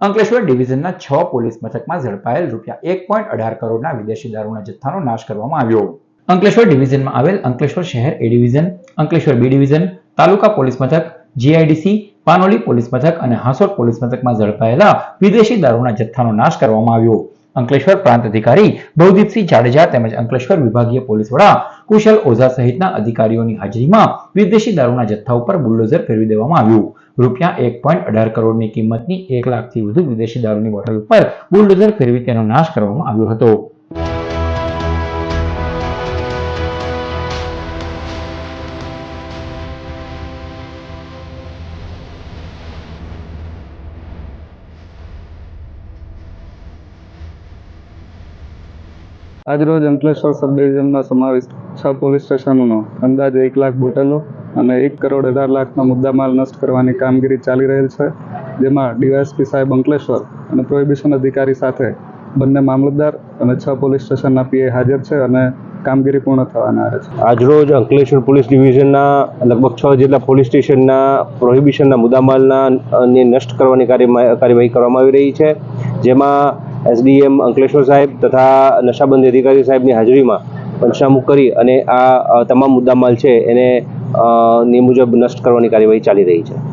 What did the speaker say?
અંકલેશ્વર ડિવિઝનના છ પોલીસ મથકમાં ઝડપાયેલ રૂપિયા એક પોઈન્ટ અઢાર કરોડના વિદેશી દારૂના જથ્થાનો નાશ કરવામાં આવ્યો. અંકલેશ્વર ડિવિઝનમાં આવેલ અંકલેશ્વર શહેર A division, Ankleshwar B division, taluka police મથક, જીઆઈડીસી, પાનોલી પોલીસ મથક અને હાંસોટ પોલીસ મથકમાં ઝડપાયેલા વિદેશી દારૂના જથ્થાનો નાશ કરવામાં આવ્યો. અંકલેશ્વર પ્રાંત અધિકારી ભવદીપસિંહ જાડેજા તેમજ અંકલેશ્વર વિભાગીય પોલીસ વડા કુશલ ઓઝા સહિતના અધિકારીઓની હાજરીમાં વિદેશી દારૂના જથ્થા ઉપર બુલડોઝર ફેરવી દેવામાં આવ્યું. રૂપિયા એક પોઈન્ટ અઢાર કરોડની કિંમતની એક લાખથી વધુ વિદેશી દારૂની બોટલ પર બુલડોઝર ફેરવી તેનો નાશ કરવામાં આવ્યો હતો. આજરોજ અંકલેશ્વર સબ ડિવિઝનમાં સમાવિષ્ટ છ પોલીસ સ્ટેશનોનો અંદાજે એક લાખ બોટલો અને એક કરોડ અઢાર લાખનો મુદ્દામાલ નષ્ટ કરવાની કામગીરી ચાલી રહેલ છે, જેમાં ડીવાયએસપી સાહેબ અંકલેશ્વર અને પ્રોહિબિશન અધિકારી સાથે બંને મામલતદાર અને છ પોલીસ સ્ટેશનના પીએ હાજર છે અને કામગીરી પૂર્ણ થવાના છે. આજરોજ અંકલેશ્વર પોલીસ ડિવિઝનના લગભગ છ જેટલા પોલીસ સ્ટેશનના પ્રોહિબિશનના મુદ્દામાલના ને નષ્ટ કરવાની કાર્યવાહી કરવામાં આવી રહી છે, જેમાં એસડીએમ અંકલેશ્વર સાહેબ તથા નશાબંધી અધિકારી સાહેબની હાજરીમાં પંચનામું કરી અને આ તમામ મુદ્દામાલ છે એને ની મુજબ નષ્ટ કરવાની કાર્યવાહી ચાલી રહી છે.